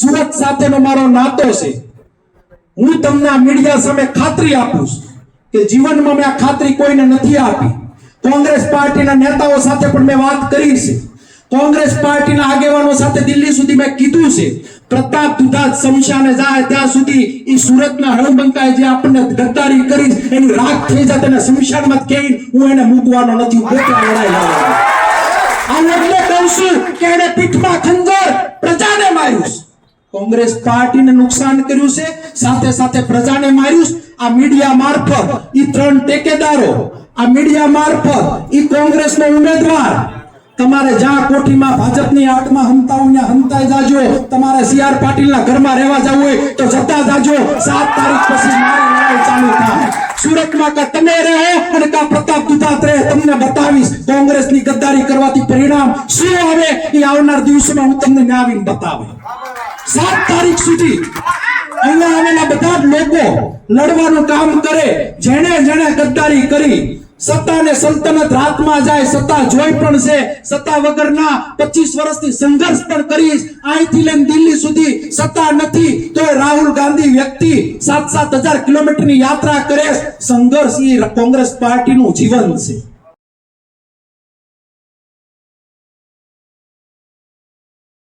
સુરત સાથેનો મારો નાતો છે. હું તમને આ મીડિયા સામે ખાતરી આપું છું કે જીવનમાં મેં આ ખાતરી કોઈને નથી આપી. કોંગ્રેસ પાર્ટીના નેતાઓ સાથે પણ મેં વાત કરી છે. કોંગ્રેસ પાર્ટીના આગેવાનો સાથે દિલ્હી સુધી મેં કીધું છે. પ્રતાપ દુધાત શમશાને જાય ત્યાં સુધી એ સુરતના હળબંકાએ જે આપણને ગદ્દારી કરી, એની રાખ થઈ જાય તેને શમશાનમાં કેવી હું એને મૂકવાનો નથી, હું પોતે લડાઈ આ એટલે કહું છું કે એને પીઠમાં. કોંગ્રેસ પાર્ટીને નુકસાન કર્યું છે, સાથે સાથે પ્રજાને માર્યું આ મીડિયા મારફત ઈ ત્રણ ટેકેદારો, આ મીડિયા મારફત ઈ કોંગ્રેસનો ઉમેદવાર, તમારે જ્યાં કોઠીમાં ભાજપની આટમાં હંતાઓને હમતા જાજો. તમારે સી આર પાટીલના ઘરમાં રહેવા જવું હોય તો જતા જાજો. સાત તારીખ પછી મારે લડાઈ ચાલુ થાય. સુરતમાં કા તમે રહો અને કા પ્રતાપ દુધાત રહે, તમને બતાવીશ કોંગ્રેસની ગદ્દારી કરવાથી પરિણામ શું આવે એ આવનાર દિવસોમાં હું તમને ન્યાવીને બતાવું સાત તારીખ સુધી અહીંયા આવેલા બધા જ લોકો લડવાનું કામ કરે, જેણે જેણે ગદ્દારી કરી, સત્તા ને રાતમાં જાય, સત્તા જોઈ પણ છે, સત્તા વગરના 25 વર્ષથી સંઘર્ષ પણ કરીશ, અહીંથી લઈને દિલ્હી સુધી સત્તા નથી તો રાહુલ ગાંધી વ્યક્તિ સાત સાત હજાર કિલોમીટરની યાત્રા કરે, સંઘર્ષ એ કોંગ્રેસ પાર્ટીનું જીવન છે.